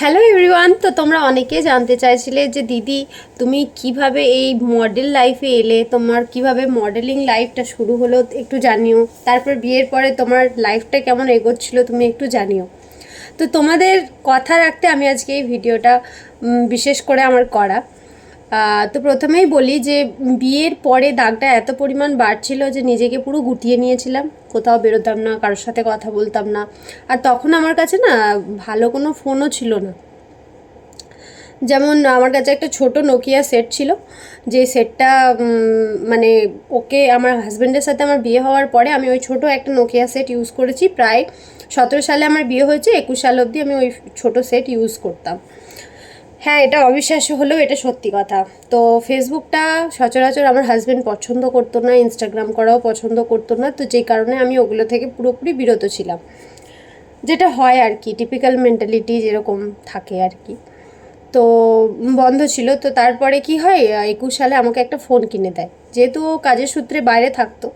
Hello everyone তো তোমরা অনেকে জানতে চাইছিলে যে দিদি, তুমি কীভাবে এই মডেল লাইফে এলে? তোমার কীভাবে মডেলিং লাইফটা শুরু হলো একটু জানিও। তারপর বিয়ের পরে তোমার লাইফটা কেমন এগোচ্ছিল তুমি একটু জানিও। তো তোমাদের কথা রাখতে আমি আজকে এই ভিডিওটা বিশেষ করে আমার করা। তো প্রথমেই বলি যে বিয়ের পরে দাগটা এত পরিমাণ বাড়ছিল যে নিজেকে পুরো গুটিয়ে নিয়েছিলাম। কোথাও বেরোতাম না, কারোর সাথে কথা বলতাম না। আর তখন আমার কাছে না ভালো কোনো ফোনও ছিল না। যেমন আমার কাছে একটা ছোট নোকিয়া সেট ছিল, যে সেটটা মানে ওকে আমার হাজব্যান্ডের সাথে আমার বিয়ে হওয়ার পরে আমি ওই ছোট একটা নোকিয়া সেট ইউজ করেছি। প্রায় সতেরো সালে আমার বিয়ে হয়েছে, একুশ সাল অবধি আমি ওই ছোট সেট ইউজ করতাম। হ্যাঁ এটা অবিশ্বাস্য হলেও এটা সত্যি কথা। তো ফেসবুকটা সচরাচর আমার হাজব্যান্ড পছন্দ করতো না ইনস্টাগ্রাম করাও পছন্দ করতো না, তো যেই কারণে আমি ওগুলো থেকে পুরোপুরি বিরত ছিলাম। যেটা হয় আর কি টিপিক্যাল মেন্টালিটি যেরকম থাকে আর কি। তো বন্ধ ছিল, তো তারপরে কি হয়, একুশ সালে আমাকে একটা ফোন কিনে দেয়। যেহেতু কাজের সূত্রে বাইরে থাকতো,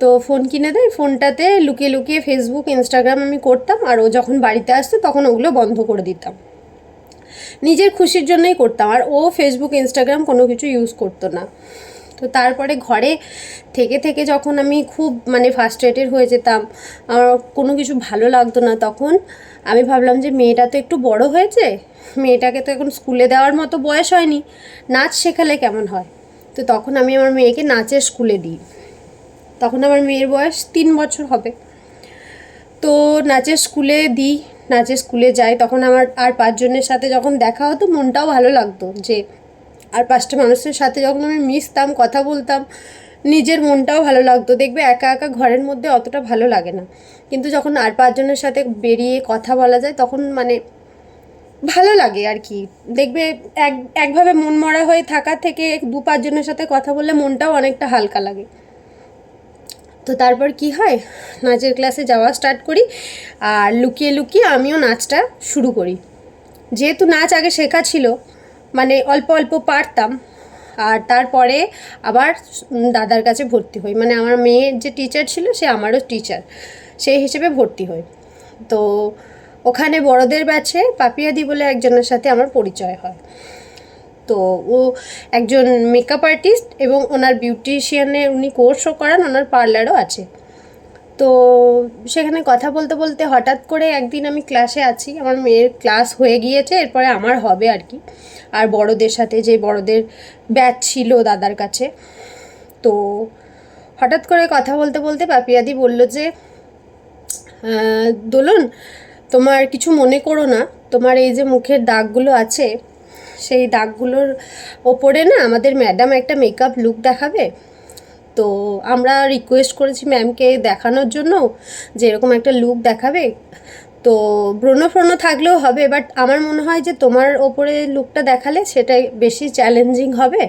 তো ফোন কিনে দেয়। ফোনটাতে লুকিয়ে লুকিয়ে ফেসবুক ইনস্টাগ্রাম আমি করতাম, আর ও যখন বাড়িতে আসতো, তখন ওগুলো বন্ধ করে দিতাম। নিজের খুশির জন্যই করতাম। আর ও ফেসবুক ইনস্টাগ্রাম কোনো কিছু ইউজ করতো না। তো তারপরে ঘরে থেকে থেকে যখন আমি খুব মানে ফার্স্ট্রেটেড হয়ে যেতাম, আমার কোনো কিছু ভালো লাগতো না তখন, আমি ভাবলাম যে মেয়েটা তো একটু বড় হয়েছে, মেয়েটাকে তো এখন স্কুলে দেওয়ার মতো বয়স হয়নি, নাচ শেখালে কেমন হয়? তো তখন আমি আমার মেয়েকে নাচের স্কুলে দিই। তখন আমার মেয়ের বয়স তিন বছর হবে। তো নাচের স্কুলে দিই নাচের স্কুলে যাই, তখন আমার আর পাঁচজনের সাথে যখন দেখা হতো, মনটাও ভালো লাগতো যে আর পাঁচটা মানুষের সাথে যখন আমি মিশতাম, কথা বলতাম, নিজের মনটাও ভালো লাগতো। দেখবে একা একা ঘরের মধ্যে অতটা ভালো লাগে না। কিন্তু যখন আর পাঁচজনের সাথে বেরিয়ে কথা বলা যায়, তখন মানে ভালো লাগে আর কি। দেখবে এক, একভাবে মন মরা হয়ে থাকা থেকে দু পাঁচজনের সাথে কথা বললে মনটাও অনেকটা হালকা লাগে। তো তারপর কি হয়? নাচের ক্লাসে যাওয়া স্টার্ট করি আর লুকিয়ে লুকিয়ে আমিও নাচটা শুরু করি। যেহেতু নাচ আগে শেখা ছিল মানে অল্প অল্প পারতাম আর তারপরে আবার দাদার কাছে ভর্তি হই। মানে আমার মেয়ের যে টিচার ছিল, সে আমারও টিচার সেই হিসেবে ভর্তি হই। তো ওখানে বড়দের ব্যাচে পাপিয়াদি বলে একজনের সাথে আমার পরিচয় হয়। তো ও একজন মেকআপ আর্টিস্ট এবং ওনার বিউটিশিয়ানে উনি কোর্সও করান, ওনার পার্লারও আছে। তো সেখানে কথা বলতে বলতে হঠাৎ করে একদিন আমি ক্লাসে আছি, আমার মেয়ের ক্লাস হয়ে গিয়েছে, এরপরে আমার হবে আর কি। আর বড়দের সাথে যে বড়দের ব্যাচ ছিল দাদার কাছে, তো হঠাৎ করে কথা বলতে বলতে পাপিয়াদি বলল যে দোলন, তোমার কিছু মনে করো না, তোমার এই যে মুখের দাগগুলো আছে সেই দাগগুলোর ওপরে না আমাদের ম্যাডাম একটা মেকআপ লুক দেখাবে। তো আমরা রিকোয়েস্ট করেছি ম্যামকে দেখানোর জন্য যে এরকম একটা লুক দেখাবে। তো ব্রণ ফ্রণ থাকলেও হবে বাট আমার মনে হয় যে তোমার ওপরে লুকটা দেখালে সেটাই বেশি চ্যালেঞ্জিং হবে।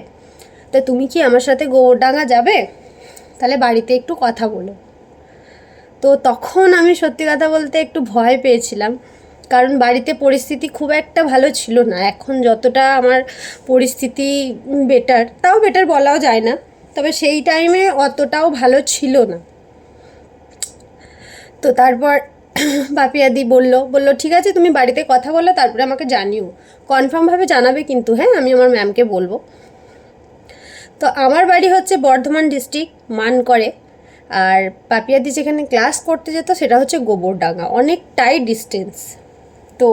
তা তুমি কি আমার সাথে গোবরডাঙ্গা যাবে? তাহলে বাড়িতে একটু কথা বলো। তো তখন আমি সত্যি কথা বলতে একটু ভয় পেয়েছিলাম। কারণ বাড়িতে পরিস্থিতি খুব একটা ভালো ছিল না। এখন যতটা আমার পরিস্থিতি বেটার তাও বেটার বলাও যায় না। তবে সেই টাইমে অতটাও ভালো ছিল না। তো তারপর বাপিয়াদি বলল বলল, ঠিক আছে, তুমি বাড়িতে কথা বলো, তারপরে আমাকে জানিও। কনফার্মভাবে জানাবে কিন্তু হ্যাঁ আমি আমার ম্যামকে বলব। তো আমার বাড়ি হচ্ছে বর্ধমান ডিস্ট্রিক্ট মান করে আর পাপিয়াদি যেখানে ক্লাস করতে যেত, সেটা হচ্ছে গোবরডাঙ্গা। অনেকটাই ডিস্টেন্স তো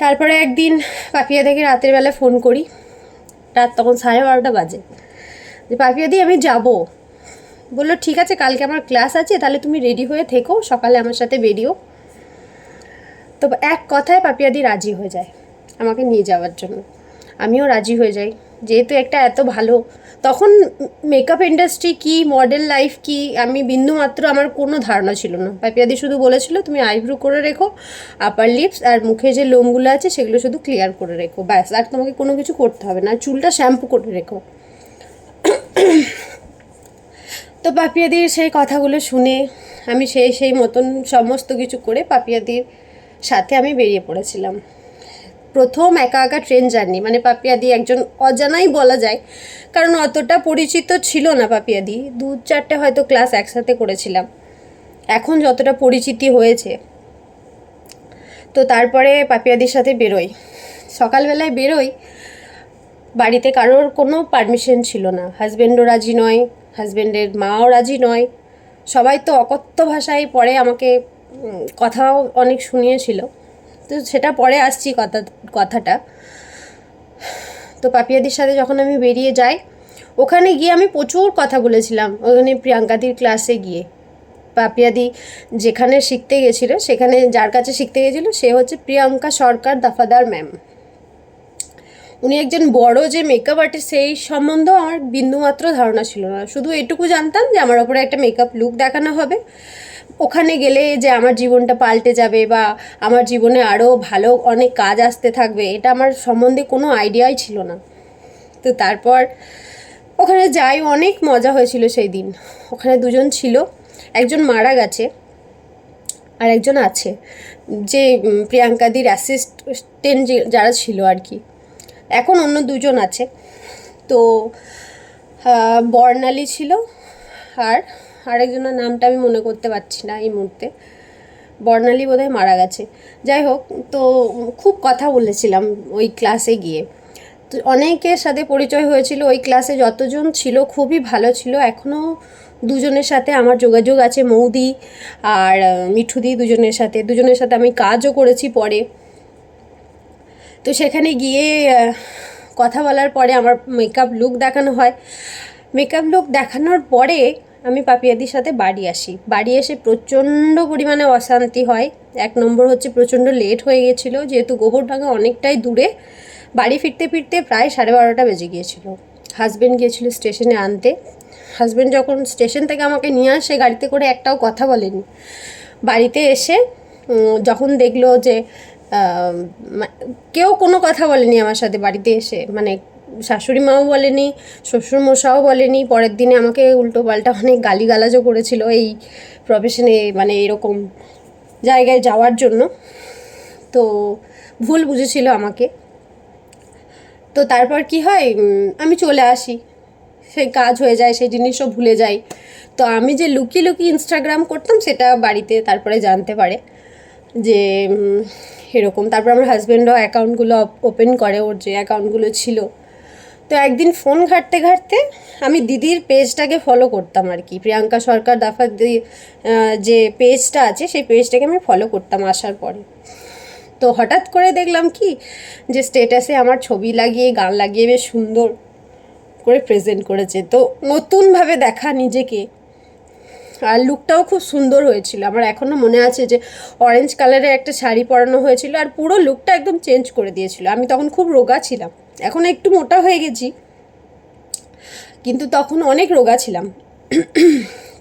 তারপরে একদিন পাপিয়াদিকে রাতের বেলা ফোন করি। রাত তখন সাড়ে বারোটা বাজে। যে পাপিয়াদি আমি যাব। বলল, ঠিক আছে, কালকে আমার ক্লাস আছে, তাহলে তুমি রেডি হয়ে থেকো, সকালে আমার সাথে বেরিও। তো এক কথায় পাপিয়াদি রাজি হয়ে যায়, আমাকে নিয়ে যাওয়ার জন্য। আমিও রাজি হয়ে যাই। যেহেতু একটা এত ভালো, তখন মেকআপ ইন্ডাস্ট্রি কি মডেল লাইফ কি, আমি বিন্দুমাত্র আমার কোনো ধারণা ছিল না। পাপিয়াদি শুধু বলেছিল, তুমি আইব্রো করে রেখো আপার লিপস আর মুখে যে লোমগুলো আছে, সেগুলো শুধু ক্লিয়ার করে রেখো, ব্যাস, আর তোমাকে কোনো কিছু করতে হবে না, চুলটা শ্যাম্পু করে রেখো। তো পাপিয়াদির সেই কথাগুলো শুনে আমি সেই সেই মতন সমস্ত কিছু করে পাপিয়াদির সাথে আমি বেরিয়ে পড়েছিলাম। প্রথম একা একা ট্রেন জার্নি। মানে পাপিয়াদি একজন অজানাই বলা যায়। কারণ অতটা পরিচিত ছিল না পাপিয়াদি। দু চারটে হয়তো ক্লাস একসাথে করেছিলাম। এখন যতটা পরিচিতি হয়েছে। তো তারপরে পাপিয়াদির সাথে বেরোই। সকালবেলায় বেরোই। বাড়িতে কারোর কোনো পারমিশন ছিল না। হাজব্যান্ডও রাজি নয়। হাজব্যান্ডের মাও রাজি নয়। সবাই তো অকথ্য ভাষায় পরে আমাকে কথাও অনেক শুনিয়েছিল। তো সেটা পরে আসছি কথা, কথাটা। তো পাপিয়াদির সাথে যখন আমি বেরিয়ে যাই, ওখানে গিয়ে আমি প্রচুর কথা বলেছিলাম, ওখানে প্রিয়াঙ্কাদির ক্লাসে গিয়ে। পাপিয়াদি যেখানে শিখতে গেছিল, সেখানে যার কাছে শিখতে গেছিল, সে হচ্ছে প্রিয়াঙ্কা সরকার দাফাদার ম্যাম উনি একজন বড় যে মেকআপ আর্টিস্ট সেই সম্বন্ধেও আমার বিন্দুমাত্র ধারণা ছিল না। শুধু এটুকু জানতাম যে আমার ওপরে একটা মেকআপ লুক দেখানো হবে। ওখানে গেলে যে আমার জীবনটা পাল্টে যাবে বা আমার জীবনে আরও ভালো অনেক কাজ আসতে থাকবে, এটা আমার সম্বন্ধে কোনো আইডিয়াই ছিল না। তো তারপর ওখানে যাই, অনেক মজা হয়েছিল সেই দিন। ওখানে দুজন ছিল, একজন মারা গেছে আর একজন আছে। যে প্রিয়াঙ্কাদির অ্যাসিস্ট্যান্ট যারা ছিল আর কি। এখন অন্য দুজন আছে। তো বর্ণালী ছিল আর আরেকজনের নামটা আমি মনে করতে পারছি না এই মুহূর্তে। বর্ণালী বোধহয় মারা গেছে। যাই হোক, তো খুব কথা বলেছিলাম ওই ক্লাসে গিয়ে। তো অনেকের সাথে পরিচয় হয়েছিল, ওই ক্লাসে যতজন ছিল খুবই ভালো ছিল। এখনও দুজনের সাথে আমার যোগাযোগ আছে, মৌদি আর মিঠুদি দুজনের সাথে। দুজনের সাথে আমি কাজও করেছি পরে। তো সেখানে গিয়ে কথা বলার পরে আমার মেকআপ লুক দেখানো হয়। মেকআপ লুক দেখানোর পরে আমি পাপিয়াদির সাথে বাড়ি আসি। বাড়ি এসে প্রচণ্ড পরিমাণে অশান্তি হয়। এক নম্বর হচ্ছে প্রচণ্ড লেট হয়ে গেছিল যেহেতু গোবরডাঙ্গা অনেকটাই দূরে। বাড়ি ফিরতে ফিরতে প্রায় সাড়ে বারোটা বেজে গিয়েছিল। হাজব্যান্ড গিয়েছিল স্টেশনে আনতে। হাজব্যান্ড যখন স্টেশন থেকে আমাকে নিয়ে আসে, গাড়িতে করে একটাও কথা বলেনি। বাড়িতে এসে যখন দেখল যে কেউ কোনো কথা বলেনি আমার সাথে বাড়িতে এসে। মানে শাশুড়ি মাও বলেনি, শ্বশুর মশাও বলেনি। পরের দিনে আমাকে উল্টো পাল্টা অনেক গালিগালাজও করেছিল এই প্রফেশনে মানে এরকম জায়গায় যাওয়ার জন্য। তো ভুল বুঝেছিল আমাকে। তো তারপর কি হয় আমি চলে আসি। সেই কাজ হয়ে যায়, সেই জিনিসও ভুলে যাই। তো আমি যে লুকিয়ে লুকিয়ে ইনস্টাগ্রাম করতাম, সেটা বাড়িতে তারপরে জানতে পারে। যে এরকম। তারপর আমার হাজব্যান্ডও অ্যাকাউন্টগুলো ওপেন করে, ওর যে অ্যাকাউন্টগুলো ছিল। তো একদিন ফোন ঘাঁটতে ঘাঁটতে আমি দিদির পেজটাকে ফলো করতাম আর কি। প্রিয়াঙ্কা সরকার দাফা যে পেজটা আছে, সেই পেজটাকে আমি ফলো করতাম আসার পরে। তো হঠাৎ করে দেখলাম কি, যে স্টেটাসে আমার ছবি লাগিয়ে, গান লাগিয়ে বেশ সুন্দর করে প্রেজেন্ট করেছে। তো নতুনভাবে দেখা নিজেকে আর লুকটাও খুব সুন্দর হয়েছিল। আমার এখনও মনে আছে যে অরেঞ্জ কালারের একটা শাড়ি পরানো হয়েছিল আর পুরো লুকটা একদম চেঞ্জ করে দিয়েছিল। আমি তখন খুব রোগা ছিলাম। এখন একটু মোটা হয়ে গেছি, কিন্তু তখন অনেক রোগা ছিলাম।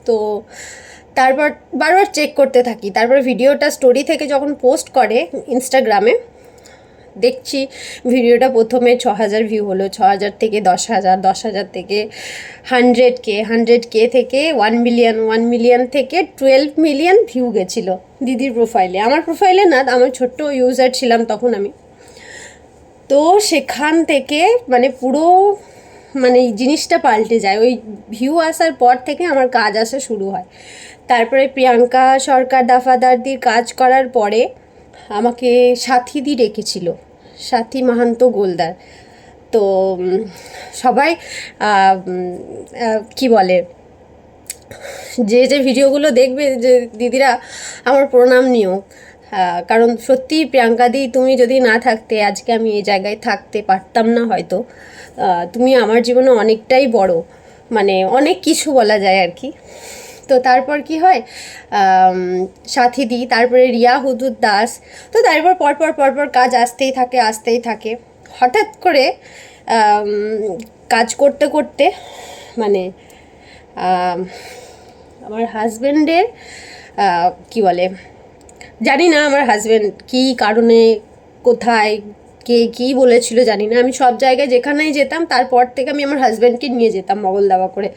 তো তারপর বারবার চেক করতে থাকি। তারপর ভিডিওটা স্টোরি থেকে যখন পোস্ট করে ইনস্টাগ্রামে দেখছি ভিডিওটা প্রথমে ছ হাজার ভিউ হলো ছ হাজার থেকে দশ হাজার দশ হাজার থেকে হান্ড্রেড কে হান্ড্রেড কে থেকে ওয়ান মিলিয়ন ওয়ান মিলিয়ন থেকে টুয়েলভ মিলিয়ন ভিউ গেছিল দিদির প্রোফাইলে আমার প্রোফাইলে না, আমার ছোট্ট ইউজার ছিলাম তখন আমি। তো সেখান থেকে মানে পুরো মানে জিনিসটা পাল্টে যায়। ওই ভিউ আসার পর থেকে আমার কাজ আসা শুরু হয়। তারপরে প্রিয়াঙ্কা সরকার, দাফাদারদির কাজ করার পরে আমাকে সাথী সাথীদি রেখেছিল সাথী মাহান্ত গোলদার। তো সবাই কি বলে, যে যে ভিডিওগুলো দেখবে, যে দিদিরা আমার প্রণাম নিও কারণ সত্যি প্রিয়াঙ্কাদি তুমি যদি না থাকতে, আজকে আমি এই জায়গায় থাকতে পারতাম না হয়তো। তুমি আমার জীবনে অনেকটাই বড়। মানে অনেক কিছু বলা যায় আর কি। তো তারপর কি হয়? সাথী দি তারপরে রিয়া হুদুদ দাস, তো তারপর পরপর পরপর কাজ আসতেই থাকে আসতেই থাকে। হঠাৎ করে কাজ করতে করতে মানে আমার হাজব্যান্ডের কি বলে? জানি না আমার হাজব্যান্ড কী কারণে, কোথায় কে কী বলেছিল জানি না। আমি সব জায়গায় যেখানেই যেতাম, তারপর থেকে আমি আমার হাজব্যান্ডকে নিয়ে যেতাম মগল দাওয়া করে।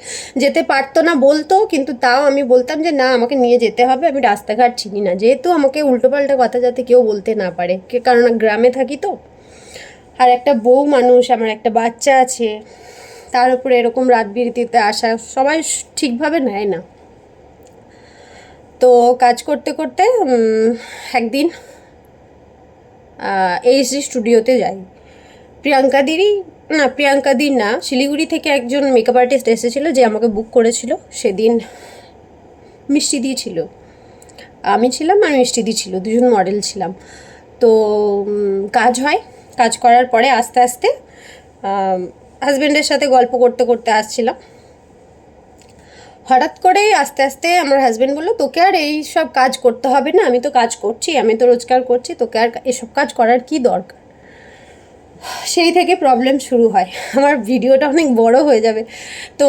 যেতে পারতো না বলতো, কিন্তু তাও আমি বলতাম যে, না, আমাকে নিয়ে যেতে হবে, আমি রাস্তাঘাট চিনি না। যেহেতু আমাকে উল্টোপাল্টা কথা যাতে কেউ বলতে না পারে কারণ গ্রামে থাকি তো। আর একটা বউ মানুষ, আমার একটা বাচ্চা আছে, তার উপরে এরকম রাত বিরতিতে আসা সবাই ঠিকভাবে নেয় না। তো কাজ করতে করতে একদিন এইচডি স্টুডিওতে যাই। প্রিয়াঙ্কাদিরই না, প্রিয়াঙ্কা প্রিয়াঙ্কাদির না, শিলিগুড়ি থেকে একজন মেকআপ আর্টিস্ট এসেছিল যে আমাকে বুক করেছিল। সেদিন মিষ্টি দিয়েছিল আমি ছিলাম আর মিষ্টি দি ছিল, দুজন মডেল ছিলাম। তো কাজ হয়। কাজ করার পরে আস্তে আস্তে হাজব্যান্ডের সাথে গল্প করতে করতে আসছিলাম। হঠাৎ করেই আস্তে আস্তে আমার হাজব্যান্ড বলল, তোকে আর এই সব কাজ করতে হবে না, আমি তো কাজ করছি, আমি তো রোজগার করছি, তোকে আর এসব কাজ করার কি দরকার? সেই থেকে প্রবলেম শুরু হয়। আমার ভিডিওটা অনেক বড় হয়ে যাবে। তো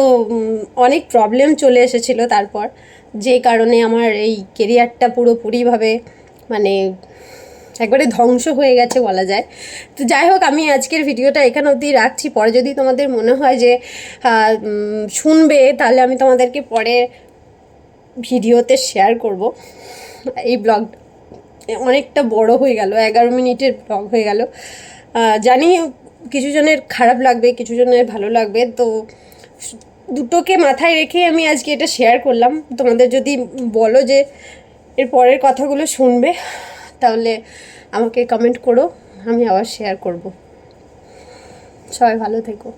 অনেক প্রবলেম চলে এসেছিল তারপর। যে কারণে আমার এই কেরিয়ারটা পুরোপুরিভাবে মানে একবারে ধ্বংস হয়ে গেছে বলা যায়। তো যাই হোক, আমি আজকের ভিডিওটা এখানে অবধি রাখছি। পরে যদি তোমাদের মনে হয় যে শুনবে, তাহলে আমি তোমাদেরকে পরে ভিডিওতে শেয়ার করব। এই ব্লগ অনেকটা বড় হয়ে গেল, এগারো মিনিটের ব্লগ হয়ে গেল। জানি কিছু জনের খারাপ লাগবে, কিছু জনের ভালো লাগবে। তো দুটোকে মাথায় রেখে আমি আজকে এটা শেয়ার করলাম। তোমাদের যদি বলো যে, এর পরের কথাগুলো শুনবে। তাহলে আমাকে কমেন্ট করো আমি আবার শেয়ার করব। সবাই ভালো থেকো।